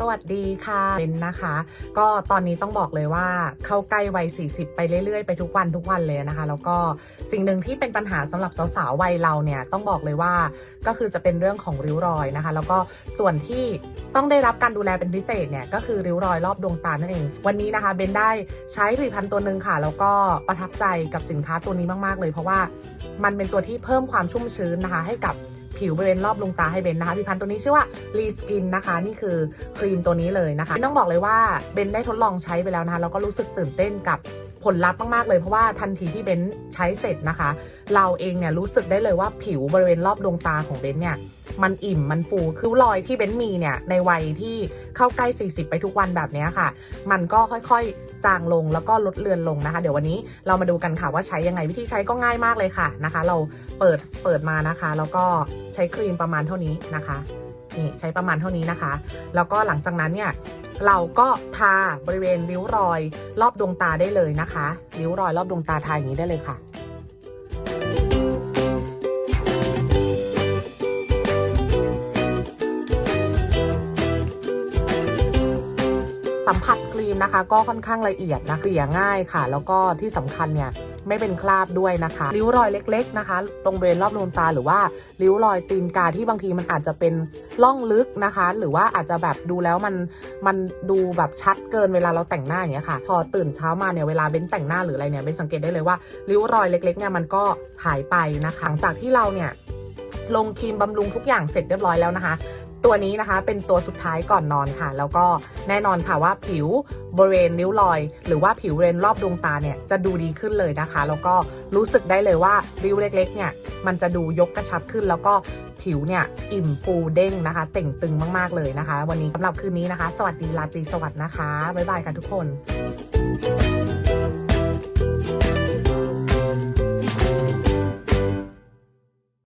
สวัสดีค่ะเบนนะคะ ก็ตอนนี้ต้องบอกเลยว่าเข้าใกล้วัย 40 ไปเรื่อยๆ ไปทุกวันทุกวันเลยนะคะ แล้วก็สิ่งหนึ่งที่เป็นปัญหาสำหรับสาวๆวัยเราเนี่ยต้องบอกเลยว่าก็คือจะเป็นเรื่องของริ้วรอยนะคะ แล้วก็ส่วนที่ต้องได้รับการดูแลเป็นพิเศษเนี่ยก็คือริ้วรอยรอบดวงตานั่นเอง วันนี้นะคะเบนได้ใช้ผลิตภัณฑ์ตัวหนึ่งค่ะ แล้วก็ประทับใจกับสินค้าตัวนี้มากๆเลย เพราะว่ามันเป็นตัวที่เพิ่มความชุ่มชื้นนะคะ ให้กับ ผิวบริเวณรอบดวงตาให้เบนนะคะผลิตภัณฑ์ตัวนี้ชื่อว่ารีสกินนะคะนี่คือครีมตัวนี้เลยนะคะต้องบอกเลยว่าเบนได้ทดลองใช้ไปแล้วนะคะแล้วก็รู้สึกตื่นเต้นกับผลลัพธ์มาก ๆ เลยเพราะว่าทันทีที่เบนใช้เสร็จนะคะ เราเองเนี่ยรู้สึกได้เลยว่าผิวบริเวณรอบดวงตาของเบนเนี่ย มันอิ่มมันฟูคือรอยที่เบนมีเนี่ยในวัยที่เข้าใกล้ 40 ไปทุกวันแบบนี้ค่ะ มันก็ค่อยๆ จางลงแล้วก็ลดเลือนลงนะคะ เดี๋ยววันนี้เรามาดูกันค่ะว่าใช้ยังไงวิธีใช้ก็ง่ายมากเลยค่ะนะคะ เราเปิดเปิดมานะคะ แล้วก็ใช้ครีมประมาณเท่านี้นะคะนี่ใช้ประมาณเท่านี้นะคะ แล้วก็หลังจากนั้นเนี่ยเราก็ทาบริเวณริ้วรอย รอบดวงตาได้เลยนะคะ ริ้วรอยรอบดวงตาทาอย่างนี้ได้เลยค่ะ สัมผัสครีมนะคะ ก็ค่อนข้างละเอียดนะเกลี่ยง่ายค่ะ แล้วก็ที่สำคัญเนี่ยไม่เป็นคราบด้วยนะคะริ้วรอยเล็ก ๆ นะคะ ตรงบริเวณรอบดวงตาหรือว่าริ้วรอยตีนกาที่บางทีมันอาจจะเป็นล่องลึกนะคะ หรือว่าอาจจะแบบดูแล้วมันมันดูแบบชัดเกินเวลาเราแต่งหน้าอย่างเงี้ยค่ะ พอตื่นเช้ามาเนี่ยเวลาเบ้นแต่งหน้าหรืออะไรเนี่ยเบ้นสังเกตได้เลยว่าริ้วรอยเล็กๆเนี่ยมันก็หายไปนะคะหลังจากที่เราเนี่ยลงครีมบำรุงทุกอย่างเสร็จเรียบร้อยแล้วนะคะ ตัวนี้นะคะเป็นตัวสุดท้ายก่อนนอนค่ะ แล้วก็แน่นอนค่ะว่าผิวบริเวณนิ้วรอย หรือว่าผิวบริเวณรอบดวงตาเนี่ยจะดูดีขึ้นเลยนะคะ แล้วก็รู้สึกได้เลยว่าริ้วเล็กๆเนี่ยมันจะดูยกกระชับขึ้นแล้วก็ผิวเนี่ยอิ่มฟูเด้งนะคะ เต่งตึงมากๆเลยนะคะ วันนี้สำหรับคืนนี้นะคะ สวัสดีราตรีสวัสดิ์นะคะบ๊ายบายค่ะทุกคน